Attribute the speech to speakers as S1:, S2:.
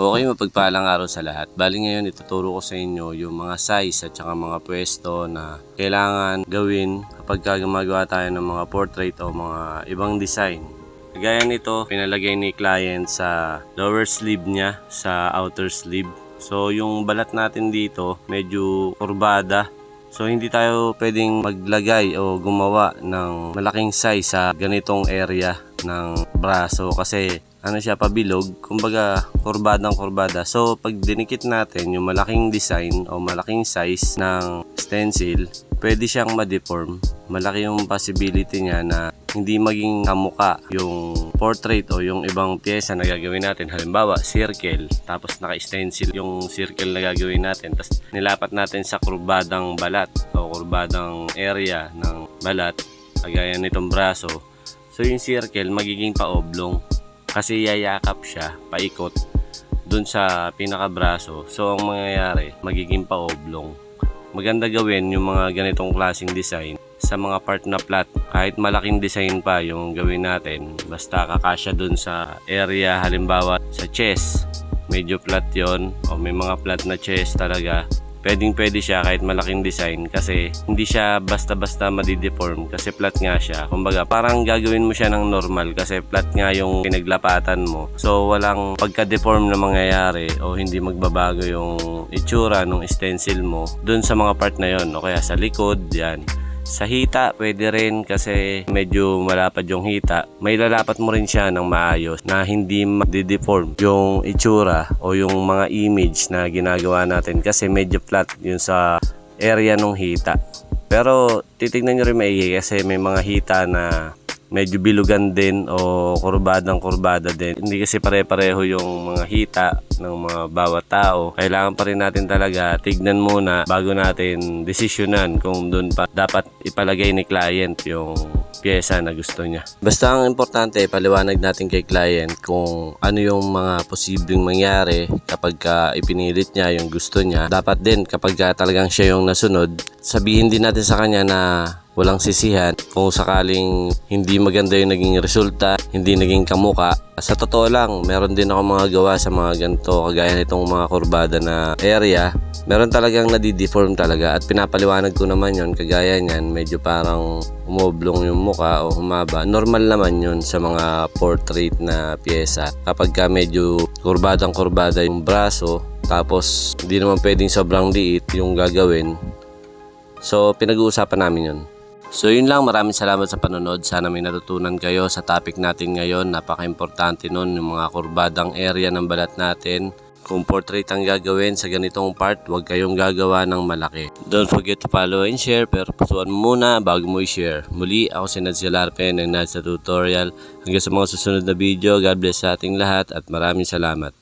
S1: Okay, mapagpalang araw sa lahat. Bali ngayon, ituturo ko sa inyo yung mga size at saka mga pwesto na kailangan gawin kapag ka gumagawa tayo ng mga portrait o mga ibang design. Kagaya nito, pinalagay ni client sa lower sleeve niya, sa outer sleeve. So, yung balat natin dito, medyo kurbada. So, hindi tayo pwedeng maglagay o gumawa ng malaking size sa ganitong area ng braso kasi ano siya pabilog, kumbaga kurbadang kurbada. So pag dinikit natin yung malaking design o malaking size ng stencil, pwede siyang ma-deform. Malaki yung possibility niya na hindi maging kamuka yung portrait o yung ibang pyesa na gagawin natin. Halimbawa, circle, tapos naka-stencil yung circle na gagawin natin. Tapos nilapat natin sa kurbadang balat o kurbadang area ng balat, kagaya nitong braso. So yung circle magiging pa-oblong kasi yayakap siya paikot dun sa pinakabraso. So ang mangyayari, magiging pa-oblong. Maganda gawin yung mga ganitong klaseng design sa mga part na flat. Kahit malaking design pa yung gawin natin, basta kakasya dun sa area, halimbawa sa chest. Medyo flat yon o may mga flat na chest talaga pwedeng pwede siya kahit malaking design kasi hindi siya basta-basta madideform kasi flat nga siya. Kumbaga parang gagawin mo siya ng normal kasi flat nga yung pinaglapatan mo. So walang pagka-deform na mangyayari o hindi magbabago yung itsura ng stencil mo dun sa mga part na yon o kaya sa likod, yan. Sa hita, pwede rin kasi medyo malapad yung hita. May lalapat mo rin siya ng maayos na hindi ma-deform yung itsura o yung mga image na ginagawa natin kasi medyo flat yun sa area ng hita. Pero titignan nyo rin maigi kasi may mga hita na medyo bilugan din o kurbadang kurbada din. Hindi kasi pare-pareho yung mga hita ng mga bawat tao. Kailangan pa rin natin talaga tignan muna bago natin desisyonan kung doon pa dapat ipalagay ni client yung pyesa na gusto niya. Basta ang importante, paliwanag natin kay client kung ano yung mga posibleng mangyari kapag ka ipinilit niya yung gusto niya. Dapat din kapag ka talagang siya yung nasunod, sabihin din natin sa kanya na walang sisihan kung sakaling hindi maganda yung naging resulta, hindi naging kamuka. Sa totoo lang, meron din ako mga gawa sa mga ganito, kagaya nitong mga kurbada na area. Meron talagang nadideform talaga at pinapaliwanag ko naman yon kagaya niyan, medyo parang umoblong yung muka o humaba. Normal naman yun sa mga portrait na pyesa. Kapag ka medyo kurbadang kurbada yung braso, tapos hindi naman pwedeng sobrang liit yung gagawin. So, pinag-uusapan namin yun. So yun lang, maraming salamat sa panonood. Sana may natutunan kayo sa topic natin ngayon. Napaka-importante nun yung mga kurbadang area ng balat natin. Kung portrait ang gagawin sa ganitong part, huwag kayong gagawa ng malaki. Don't forget to follow and share, pero pusuan mo muna bago mo i-share. Muli, ako si Nads Galarpe ng Nads sa Tutorial. Hanggang sa mga susunod na video, God bless sa ating lahat at maraming salamat.